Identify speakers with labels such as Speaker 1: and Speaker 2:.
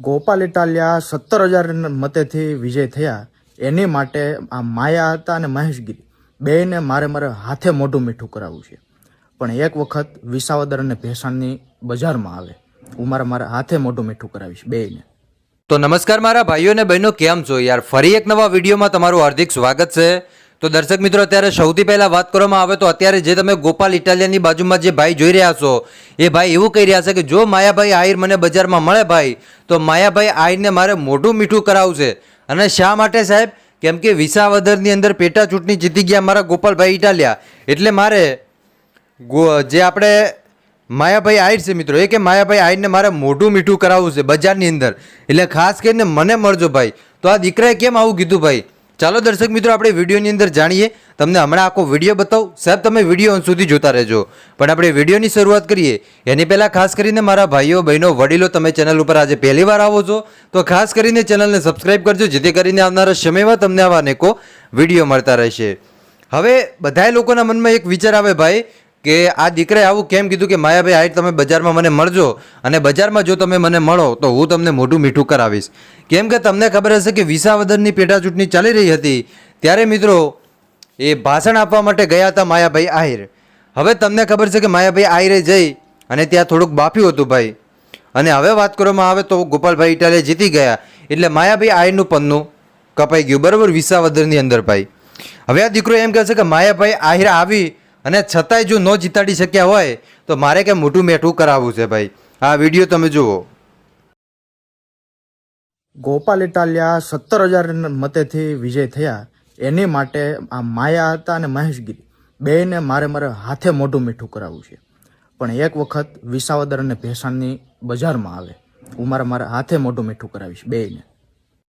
Speaker 1: ગોપાલ ઇટાલિયા સત્તર હજાર મતેથી વિજય થયા. એની માટે આ માયા હતા અને મહેશગીરી બેયને મારે મારે હાથે મોઢું મીઠું કરાવવું છે. પણ એક વખત વિસાવદર અને ભેસાણની બજારમાં આવે. હું મારા મારા હાથે મોઢું મીઠું કરાવીશ બેયને.
Speaker 2: તો નમસ્કાર મારા ભાઈઓ અને બહેનો, કેમ છો? યાર, ફરી એક નવા વિડીયોમાં તમારું હાર્દિક સ્વાગત છે. તો દર્શક મિત્રો, અત્યારે સૌથી પહેલાં વાત કરવામાં આવે તો અત્યારે જે તમે ગોપાલ ઇટાલિયનની બાજુમાં જે ભાઈ જોઈ રહ્યા છો, એ ભાઈ એવું કહી રહ્યા છે કે જો માયાભાઈ આહિર મને બજારમાં મળે ભાઈ, તો માયાભાઈ આહિરને મારે મોઢું મીઠું કરાવશે. અને શા માટે સાહેબ? કેમ કે વિસાવદરની અંદર પેટા ચૂંટણી જીતી ગયા મારા ગોપાલભાઈ ઇટાલિયા. એટલે મારે જે આપણે માયાભાઈ આહિર છે મિત્રો, એ કે માયાભાઈ આહિરને મારે મોઢું મીઠું કરાવવું છે બજારની અંદર. એટલે ખાસ કરીને મને મળજો ભાઈ. તો આ દીકરાએ કેમ આવું કીધું ભાઈ? ચાલો દર્શક મિત્રો, આપણે વિડીયોની અંદર જાણીએ. તમને હમણાં આખો વીડિયો બતાવું. સાહેબ, તમે વીડિયો અંત સુધી જોતા રહેજો. પણ આપણે વિડીયોની શરૂઆત કરીએ. એની પહેલાં ખાસ કરીને મારા ભાઈઓ, બહેનો, વડીલો તમે ચેનલ ઉપર આજે પહેલી વાર આવો છો, તો ખાસ કરીને ચેનલને સબસ્ક્રાઇબ કરજો, જેથી કરીને આવનારા સમયમાં તમને આવા અનેકો વીડિયો મળતા રહેશે. હવે બધાય લોકોના મનમાં એક વિચાર આવે, ભાઈ કે આ દીકરાએ આવું કેમ કીધું કે, માયાભાઈ આઈ તમે બજારમાં મને મળજો અને બજારમાં જો તમે મને મળો, તો હું તમને મોઢું મીઠું કરાવીશ. કેમ કે તમને ખબર હશે કે વિસાવદરની પેટા ચૂંટણી ચાલી રહી હતી. ત્યારે મિત્રો, એ ભાષણ આપવા માટે ગયા હતા માયાભાઈ આહિર. હવે તમને ખબર છે કે માયાભાઈ આહિરે જઈ અને ત્યાં થોડુંક બાફ્યું હતું ભાઈ. અને હવે વાત કરવામાં આવે તો ગોપાલભાઈ ઇટાલિયા જીતી ગયા. એટલે માયાભાઈ આહિરનું પન્નું કપાઈ ગયું. બરાબર વિસાવદરની અંદર ભાઈ. હવે આ દીકરો એમ કહે છે કે, માયાભાઈ આહિર આવી અને છતાંય જો ન જીતાડી શક્યા હોય, તો મારે કે મોટું મેઠું કરાવવું છે ભાઈ. આ વીડિયો તમે જુઓ.
Speaker 1: ગોપાલ ઇટાલિયા સત્તર હજાર મતેથી વિજય થયા. એની માટે આ માયા હતા અને મહેશગીરી બેયને મારે મારે હાથે મોઢું મીઠું કરાવવું છે. પણ એક વખત વિસાવદર અને ભેસાણની બજારમાં આવે. હું મારા મારા હાથે મોઢું મીઠું કરાવીશ, બેયને.